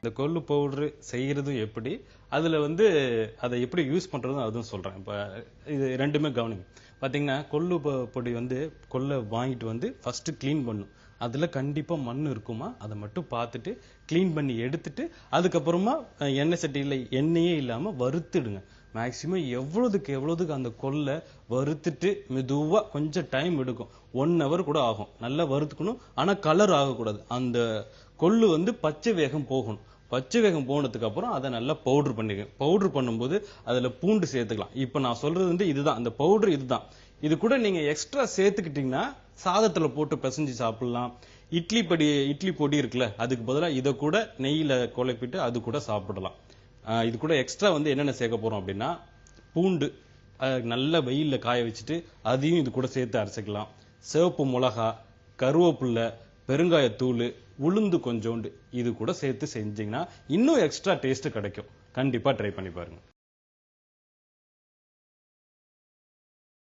இந்த கொள்ளு பவுடர் செய்கிறதும் எப்படி? அதுல வந்து அதை எப்படி யூஸ் பண்றதும் அதுவும் சொல்றேன். இப்ப இது ரெண்டுமே கவனிங்க. பாத்தீங்கன்னா கொள்ளு பொடி வந்து கொள்ளை வாங்கிட்டு வந்து ஃபர்ஸ்ட் க்ளீன் பண்ணும். அதுல கண்டிப்பா மண் இருக்குமா? அதை மட்டும் பார்த்துட்டு க்ளீன் பண்ணி எடுத்துட்டு அதுக்கப்புறமா எண்ணெய் சட்டியில் எண்ணெயே இல்லாம வறுத்துடுங்க. மேக்சிமம் எவ்வளவுக்கு எவ்வளவுக்கு அந்த கொள்ளை வறுத்துட்டு மெதுவாக கொஞ்சம் டைம் எடுக்கும். ஒன் ஹவர் கூட ஆகும். நல்லா வறுத்துக்கணும். ஆனால் கலர் ஆகக்கூடாது. அந்த கொள்ளு வந்து பச்சை வேகம் போகணும். பச்சை வேகம் போனதுக்கு அப்புறம் அதை நல்லா பவுடர் பண்ணிக்கணும். பவுடர் பண்ணும்போது அதில் பூண்டு சேர்த்துக்கலாம். இப்போ நான் சொல்றது வந்து இதுதான். அந்த பவுடர் இதுதான். இது கூட நீங்க எக்ஸ்ட்ரா சேர்த்துக்கிட்டீங்கன்னா சாதத்துல போட்டு பிசைஞ்சு சாப்பிடலாம். இட்லி பொடி இட்லி பொடி இருக்குல்ல அதுக்கு பதிலாக இதை கூட நெய்யில் குழப்பிட்டு அது கூட சாப்பிடலாம். இது கூட எக்ஸ்ட்ரா வந்து என்னென்ன சேர்க்க போகிறோம் அப்படின்னா பூண்டு நல்ல வெயிலில் காய வச்சுட்டு அதையும் இது கூட சேர்த்து அரைச்சிக்கலாம். சிவப்பு மிளகா கருவேப்பில்லை பெருங்காயத்தூள் உளுந்து கொஞ்சோண்டு இது கூட சேர்த்து செஞ்சிங்கன்னா இன்னும் எக்ஸ்ட்ரா டேஸ்ட்டு கிடைக்கும். கண்டிப்பாக ட்ரை பண்ணி பாருங்கள்